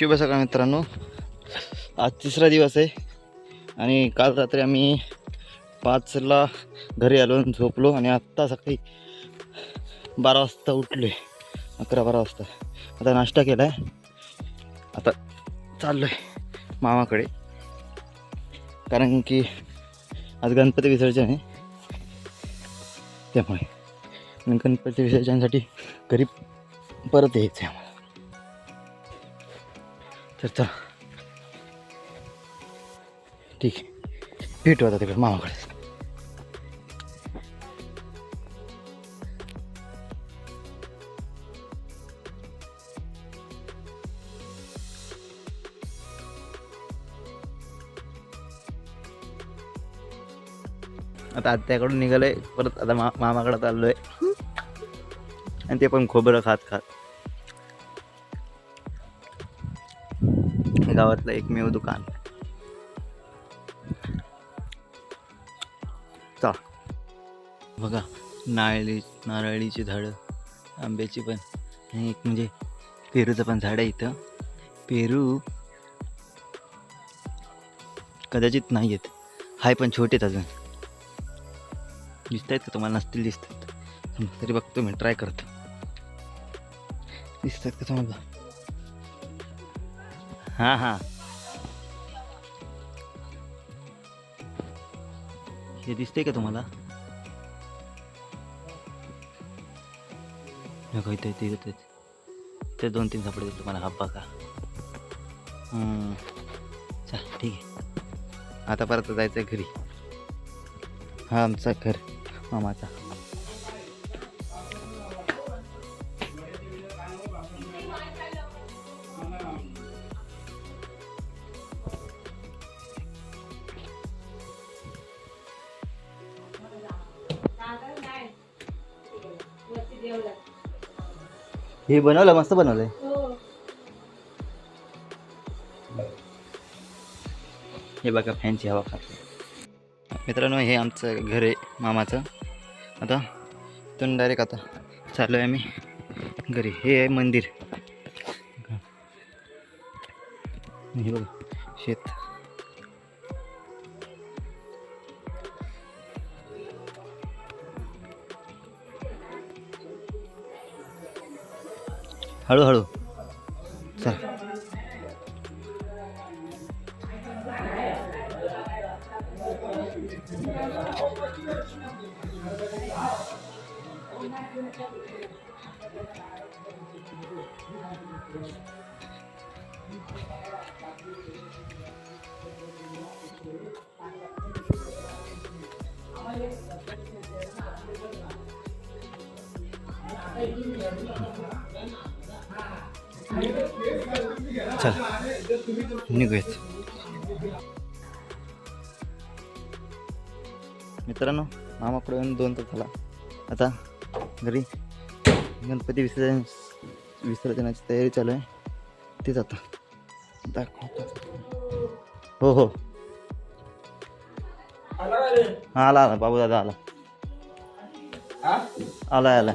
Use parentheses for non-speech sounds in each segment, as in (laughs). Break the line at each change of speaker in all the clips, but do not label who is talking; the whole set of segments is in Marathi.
शुभ सकाळ मित्रांनो. आज तिसरा दिवस आहे आणि काल रात्री आम्ही पाचला घरी आलो आणि झोपलो आणि आत्ता सकाळी बारा वाजता उठलो आहे अकरा बारा वाजता. आता नाश्ता केला आहे आता चाललो आहे मामाकडे. कारण की आज गणपती विसर्जन आहे. त्यामुळे. गणपती विसर्जनासाठी घरी परत यायचं आहे आम्हाला. तर चला. ठीक आहे. भेटू आता तिकडे मामाकडे. आता आत्याकडून निघालोय परत आता मा मामाकडे चाललोय आणि ते पण खोबरं खात खात गावातलं एकमेव दुकान. चा बघा नारळी नारळीची झाडं आंब्याची पण एक म्हणजे पेरूचं पण झाड आहे इथं. पेरू कदाचित नाही आहेत. हाय पण छोटेत अजून. दिसत आहेत का तुम्हाला? नसतील दिसत आहेत तरी बघतो मी ट्राय करतो. दिसत आहेत का तुम्हाला? हां हां. हे दिसतंय का तुम्हाला? ते दोन तीन सापडे तुम्हाला हा बघा. हम्म. चल ठीक आहे. आता परत जायचं घरी. हा आमचा घर. मामाचा. हे बनवलं? मस्त बनवलंय. हे. बघा फॅनची हवा खाते. मित्रांनो हे आमचं घर आहे मामाचं. आता इथून डायरेक्ट आता चाललो आहे आम्ही घरी. हे आहे मंदिर. हे बघा शेत. हळूहळू. चल. चल निघूयात. मित्रांनो मामाकडे येऊन दोन तास झाला. आता घरी गणपती विसर्जन विसर्जनाची तयारी चालू आहे. तेच आता दाखवतो. हो हो. हा आला आला. बाबू दादा आला आलाय.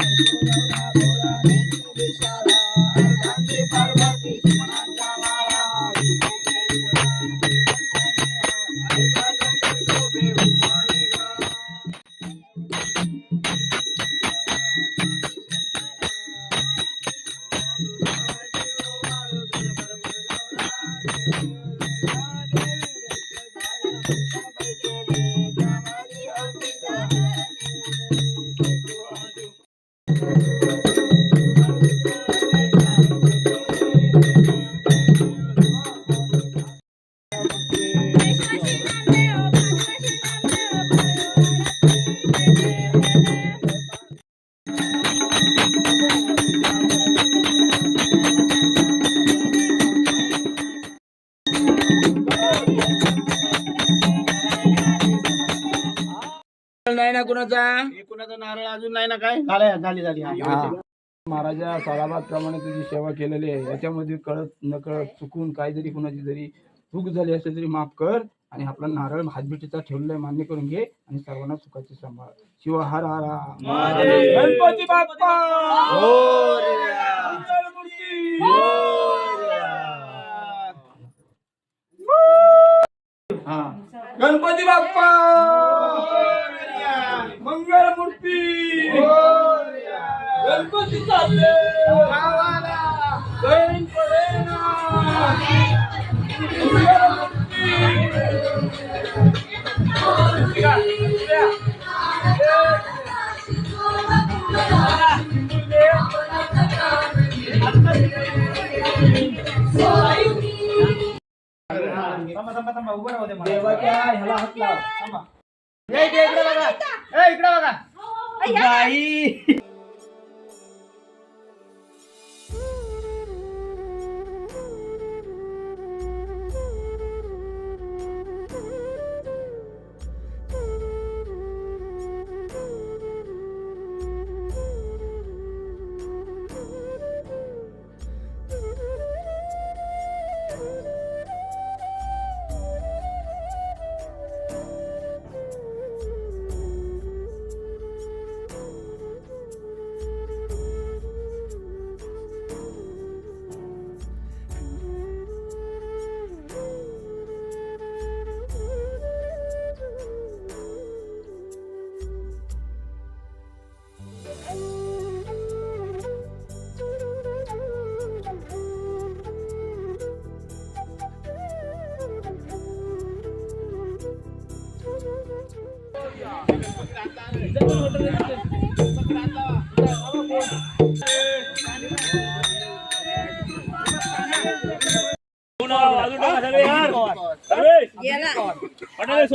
thank you आलाय
ना कुणाचा?
कुणाचा नारळ अजून नाही ना काय? झालं झाली झाली. हा.
महाराजा सालाबाद प्रमाणे तुझी सेवा केलेली आहे. याच्यामध्ये कळत नकळत चुकून काहीतरी कुणाची जरी चूक झाली असेल तरी माफ कर आणि आपला नारळ हातभीटीचा ठेवलेला आहे मान्य करून घे आणि सर्वांना सुखाची सांभाळ. शिव हर हर गणपती बाप्पा! हा. गणपती बाप्पा! गणपती चालले गावाला गैन पडेना. देवाच्या ह्याला हात लाव थांबा.
ए, इकडे इकडे बघा ए, इकडे बघा
बाई
Yes. Yeah.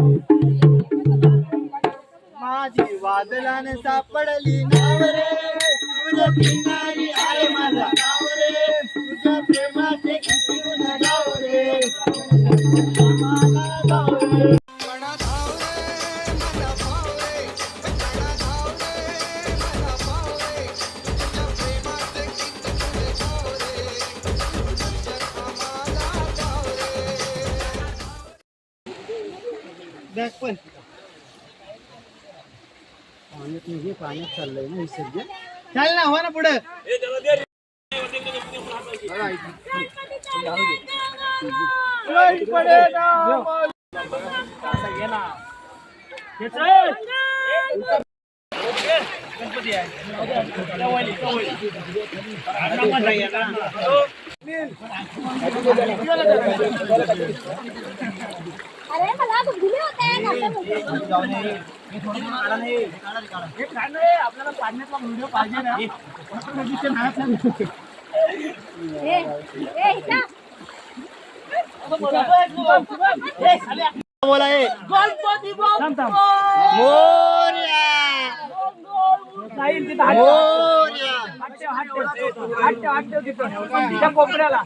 माझी वादलान सापडली नावरे. तुझ्या किनारी आहे माझा नावरे. तुझ्या प्रेमाचे किती गुण गाव मला गाव रे बॅग पण पाण्यात म्हणजे पाण्यात चाललंय ना विसर्जन चाल ना हो ना पुढे.
अरे मला तो दिले होते
आपल्याला पाण्यातला व्हिडिओ पाहिजे ना
बोला मोरया
कोपऱ्याला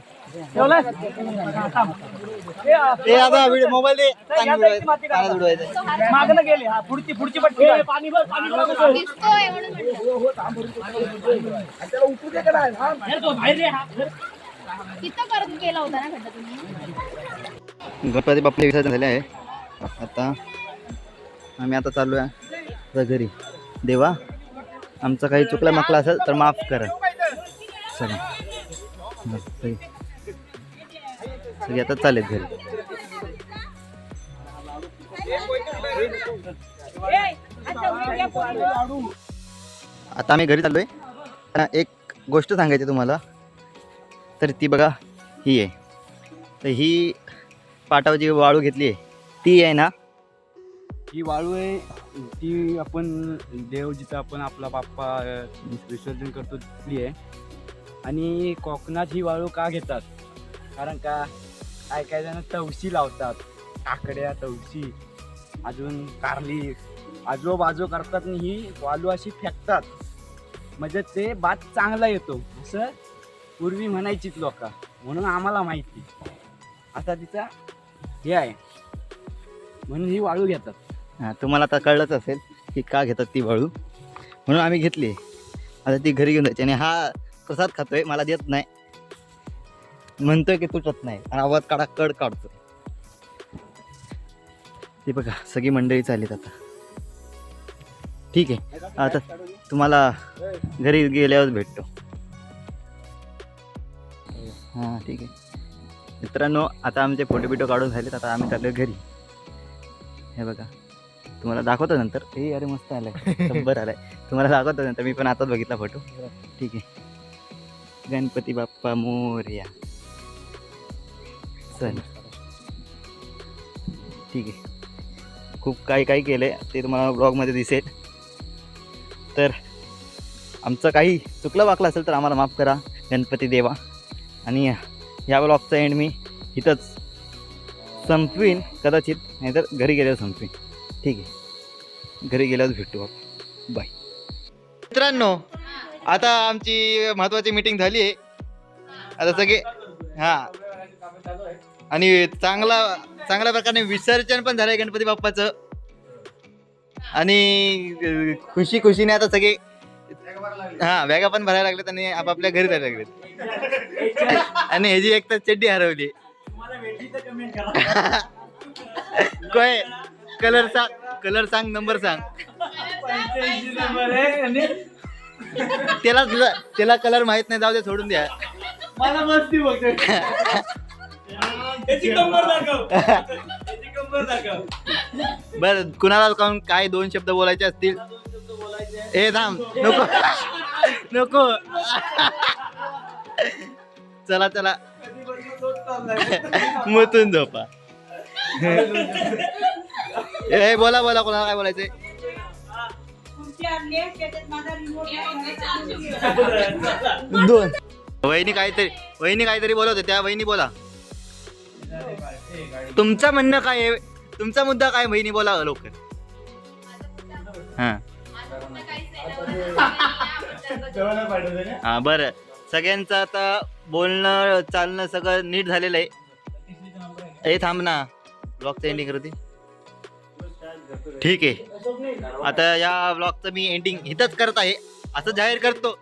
आता व्हिडिओ मोबाईल दे.
मागणं गेले. हा पुढची पुढची पट्टी पाणी? हा.
तिथं परत केला होता ना खड्डा तुम्ही?
गणपती बाप्पा विसर्जन झाले आहे. आता आम्ही आता चालू आहे आता घरी. देवा आमचं काही चुकलं माकलं असेल तर माफ करा. सगळं बस, सगळी आता चालेल घरी. आता आम्ही घरी चाललोय. आहे एक गोष्ट सांगायची तुम्हाला. तर ती बघा ही आहे. तर ही पाटावर जी वाळू घेतली आहे ती आहे ना?
ही वाळू आहे. ती आपण देव जिथं आपण आपला बाप्पा विसर्जन करतो ती आहे. आणि कोकणात ही वाळू का घेतात? कारण का? काय काय जण तवशी लावतात. काकड्या तवशी. अजून कारली. आजूबाजू करतात आणि ही वाळू अशी फेकतात. म्हणजे ते भात चांगला येतो. असं पूर्वी म्हणायचीच लोक. म्हणून आम्हाला माहिती. आता तिचा हे आहे. म्हणून ही वाळू घेतात.
तुम्हाला आता कळलंच असेल की का घेतात ती वाळू. म्हणून आम्ही घेतली. आता ती घरी घेऊन जायची. आणि हा प्रसाद खातोय. मला देत नाही. म्हणतोय की तुटत नाही. आणि आवाज काढा कड काढतो ती बघा सगळी मंडळी चालीत आता. ठीक आहे. आता तुम्हाला घरी गेल्यावर भेटतो. हां ठीक आहे. मित्रांनो आता आमचे फोटो बिटो काढून झालेत. आता आम्ही चाललो घरी. हे बघा. तुम्हाला दाखवतो नंतर. हे अरे मस्त आलाय. शंभर आलाय. तुम्हाला दाखवतो नंतर. मी पण आताच बघितला फोटो ठीक आहे. गणपती बाप्पा मोरया. चल. ठीक आहे. खूप काही काही केलं आहे ते तुम्हाला ब्लॉगमध्ये दिसेल. तर आमचं काही चुकलं वाकलं असेल तर आम्हाला माफ करा गणपती देवा. आणि या ब्लॉगचा एंड मी इथंच संपवीन कदाचित नाहीतर घरी गेल्यावर संपवीन. ठीक आहे. घरी गेल्यावर भेटू आपण. बाय मित्रांनो आता आमची महत्त्वाची मीटिंग झाली आहे. आता सगळे हां. आणि चांगला चांगल्या प्रकारे विसर्जन पण झालं आहे गणपती बाप्पाचं. आणि खुशी खुशीने आता सगळे हां बॅगा पण भरायला लागलेत आणि आपापल्या घरी जायला लागलेत. आणि ह्याची एक तर चड्डी हरवली. काय? कलर सांग कलर सांग नंबर सांग. त्याला त्याला कलर माहीत नाही जाऊ दे सोडून द्या.
मला मस्ती बघतोय (laughs) त्याची कंबर दाखव. त्याची कंबर दाखव.
बर कुणाला काऊन काय दोन शब्द बोलायचे असतील? ए थांब नको. नको. चला चला. मुतून झोपा. ए बोला बोला कोणाला काय बोलायचंय? दोन. वहिनी काहीतरी वहिनी काहीतरी बोलवते त्या वहिनी बोला. तुमचं म्हणणं काय आहे? तुमचा मुद्दा काय बहिणी? बोला लवकर. हां. हां बरं. सगळ्यांचं आता बोलणं चालणं सगळं नीट झालेलं आहे. ए थांब ना. ब्लॉगचं एंडिंग करते. ठीक आहे. आता या ब्लॉगचं मी एंडिंग इथंच करत आहे. असं जाहीर करतो.